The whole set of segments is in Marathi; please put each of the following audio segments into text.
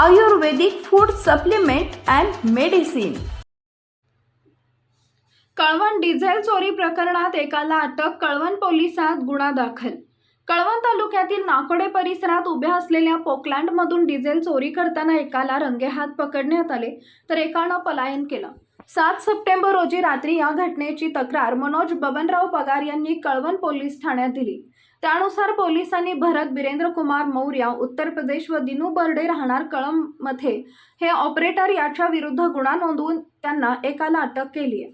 Ayurvedic food supplement and medicine. Kalwan diesel चोरी प्रकरणात एकाला अटक कळवण पोलिसात गुन्हा दाखल. कळवण तालुक्यातील नाकोडे परिसरात उभ्या असलेल्या पोकलँडमधून डिझेल चोरी करताना एकाला रंगेहात पकडण्यात आले तर एकानं पलायन केलं. सात सप्टेंबर रोजी रात्री या घटनेची तक्रार मनोज बबनराव पगार यांनी कळवण पोलीस ठाण्यात दिली. त्यानुसार पोलिसांनी भरत बिरेंद्र कुमार मौर्य उत्तर प्रदेश व दिनू बर्डे राहणार कळममध्ये हे ऑपरेटर याच्या विरुद्ध गुन्हा नोंदवून त्यांना एकाला अटक केली आहे.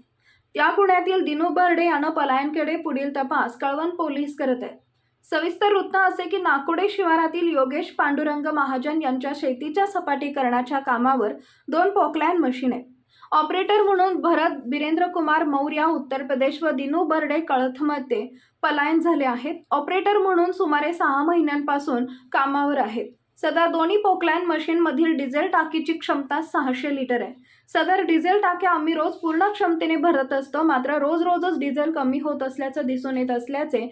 त्या गुन्ह्यातील दिनू बर्डे यानं पलायनकडे पुढील तपास कळवण पोलीस करत आहेत. सविस्तर वृत्त असे की नाकोडे शिवारातील योगेश पांडुरंग महाजन यांच्या शेतीच्या सपाटीकरणाच्या कामावर दोन पोकलॅन मशीन आहेत. ऑपरेटर म्हणून भरत बिरेंद्र कुमार मौर्य उत्तर प्रदेश व दिनू बर्डे कळथमध्ये पलायन झाले आहेत. ऑपरेटर म्हणून सुमारे सहा महिन्यांपासून कामावर आहेत. सदर दोन्ही पोकलायन मशीनमधील डिझेल टाकीची क्षमता सहाशे लिटर आहे. सदर डिझेल टाक्या आम्ही रोज पूर्ण क्षमतेने भरत असतो. मात्र रोज रोजच डिझेल कमी होत असल्याचं दिसून येत असल्याचे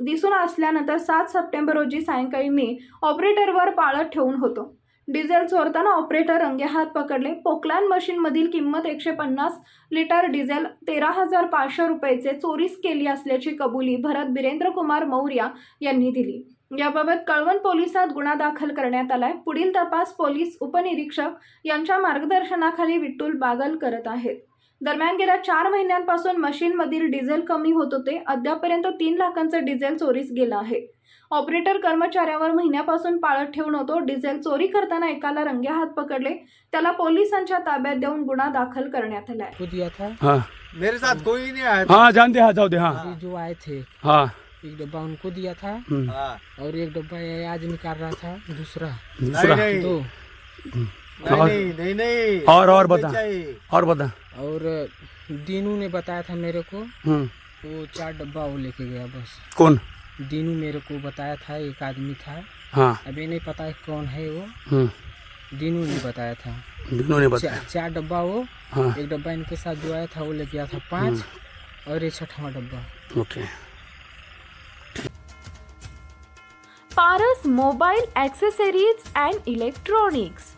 दिसून असल्यानंतर सात सप्टेंबर रोजी सायंकाळी मी ऑपरेटरवर पाळत ठेवून होतो. डिझेल चोरताना ऑपरेटर रंगेहात पकडले. पोकलॅन मशीनमधील किंमत एकशे पन्नास लिटर डिझेल तेरा हजार पाचशे रुपयेचे चोरीस केली असल्याची कबुली भरत बिरेंद्र कुमार मौर्या यांनी दिली. याबाबत कळवण पोलिसात गुन्हा दाखल करण्यात आलाय. पुढील तपास पोलीस उपनिरीक्षक यांच्या मार्गदर्शनाखाली विठ्ठल बागल करत आहेत. दरम्यान गेल्या चार महिन्यांपासून मशीनमधील डिझेल कमी होत होते. अद्यापर्यंत तीन लाखांचं डिझेल चोरीस गेलं आहे. ऑपरेटर कर्मचाऱ्यावर महिन्यापासून पाळत ठेवून होतो. डिझेल चोरी करताना एकाला रंगे हात पकडले. त्याला पोलिसांच्या ताब्यात देऊन गुन्हा दाखल करण्यात आलाय को दिया था? हाँ. मेरे साथ कोई नहीं आया था। हाँ जानते हाँ जाओ दे हाँ. जो आए थे हाँ. एक डब्बा उनको दिया था हम्म, हाँ, और एक डब्बा ये आज निकाल रहा था दूसरा। दूसरा। नहीं। नहीं दो। नहीं और- नहीं नहीं नहीं। और- और बता। और बता। और दीनू ने बताया था मेरे को। हम्म, वो चार डब्बा वो लेके गया बस। कौन? दीनू मेरे को बताया था एक आदमी था। हाँ। अभी नहीं पता है कौन है वो। हम्म, दीनू ने बताया था। दोनों ने बताया। चा, चार डब्बा वो। हाँ। एक डब्बा इनके साथ जो आया था वो लेके गया था पाँच। और ये छठवा डब्बा। Okay. Paras mobile accessories and electronics.